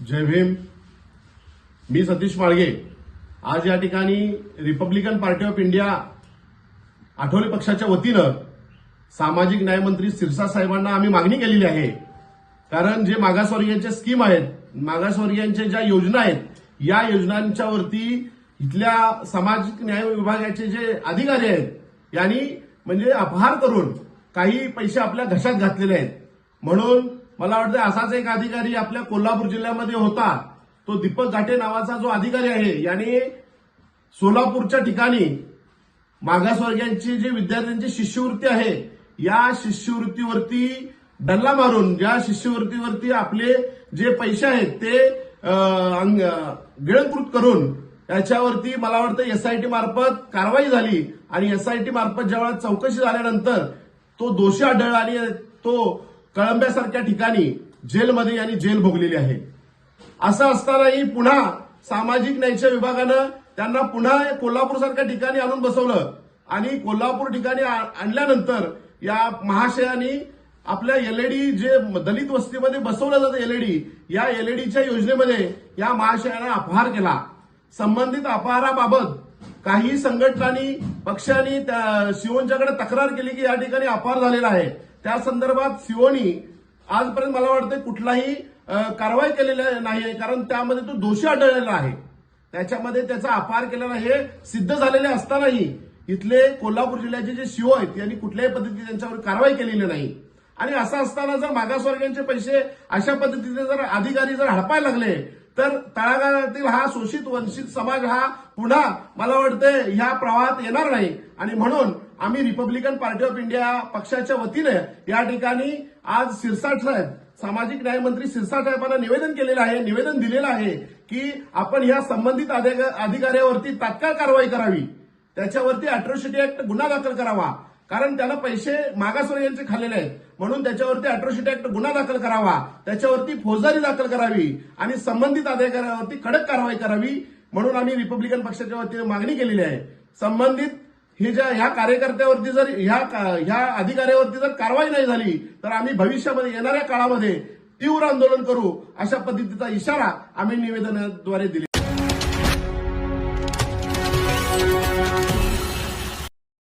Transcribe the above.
जय भीम. मी सतीश माळगे. आज या ठिकाणी Republican Party of India Athawale पक्षाच्या वतीनं सामाजिक न्यायमंत्री सिरसा साहेबांना आम्ही मागणी केलेली आहे. कारण जे मागासवर्गीयांच्या स्कीम आहेत मागासवर्गीयांच्या ज्या योजना आहेत या योजनांच्या वरती इथल्या सामाजिक न्याय विभागाचे जे अधिकारी आहेत यांनी म्हणजे अपहार करून काही पैसे आपल्या घशात घातलेले आहेत. म्हणून मला वाटतं असाच एक अधिकारी आपल्या कोल्हापूर जिल्ह्यामध्ये होता. तो दीपक घाटे नावाचा जो अधिकारी आहे याने सोलापूरच्या ठिकाणी मागासवर्गीयांची जे विद्यार्थ्यांची शिष्यवृत्ती आहे या शिष्यवृत्तीवरती डल्ला मारून या शिष्यवृत्तीवरती आपले जे पैसे आहेत ते गिळंकृत करून याच्यावरती मला वाटतं एसआयटी मार्फत कारवाई झाली. आणि एसआयटी मार्फत जेव्हा चौकशी झाल्यानंतर तो दोषी आढळला आणि तो कळंब्यासारख्या ठिकाणी जेलमध्ये यांनी जेल भोगलेली आहे. असं असतानाही पुन्हा सामाजिक न्यायच्या विभागानं त्यांना पुन्हा कोल्हापूर सारख्या ठिकाणी आणून बसवलं. आणि कोल्हापूर ठिकाणी आणल्यानंतर या महाशयानी आपल्या एलईडी जे दलित वस्तीमध्ये बसवलं जातं एलईडी या एलईडीच्या योजनेमध्ये या महाशयानं अपहार केला. संबंधित अपहाराबाबत काही संघटनांनी पक्षांनी त्या तक्रार केली की या ठिकाणी अपहार झालेला आहे. त्या संदर्भात सिओनी आजपर्यंत मला वाटतं कुठलाही कारवाई केलेली नाही आहे कारण त्यामध्ये तो दोषी आढळलेला आहे. त्याच्यामध्ये त्याचा अपहार केलेला हे सिद्ध झालेले असतानाही इथले कोल्हापूर जिल्ह्याचे जे सीओ आहेत यांनी कुठल्याही पद्धतीने त्यांच्यावर कारवाई केलेली नाही. आणि असं असताना जर मागासवर्गीयांचे पैसे अशा पद्धतीने जर अधिकारी जर हडपायला लागले तर तळागाळातील हा शोषित वंचित समाज हा पुन्हा मला वाटतं ह्या प्रवाहात येणार नाही. आणि म्हणून आम्ही रिपब्लिकन पार्टी ऑफ इंडिया पक्षाच्या वतीने या ठिकाणी आज सिरसाट साहेब सामाजिक न्याय मंत्री सिरसाट साहेबांना निवेदन केलेलं आहे निवेदन दिलेलं आहे की आपण ह्या संबंधित अधिकाऱ्यावरती तात्काळ कारवाई करावी. त्याच्यावरती अॅट्रॉसिटी ऍक्ट गुन्हा दाखल करावा. कारण त्याला पैसे मागासवर्गीयांचे खाल्लेले आहेत. म्हणून त्याच्यावरती अॅट्रॉसिटी ऍक्ट गुन्हा दाखल करावा. त्याच्यावरती फौजदारी दाखल करावी. आणि संबंधित अधिकाऱ्यावरती कडक कारवाई करावी. म्हणून आम्ही रिपब्लिकन पक्षाच्या वतीने मागणी केलेली आहे. संबंधित हे ज्या ह्या कार्यकर्त्यावरती जर ह्या ह्या अधिकाऱ्यावरती जर कारवाई नाही झाली तर आम्ही भविष्यामध्ये येणाऱ्या काळामध्ये तीव्र आंदोलन करू अशा पद्धतीचा इशारा आम्ही निवेदनाद्वारे दिला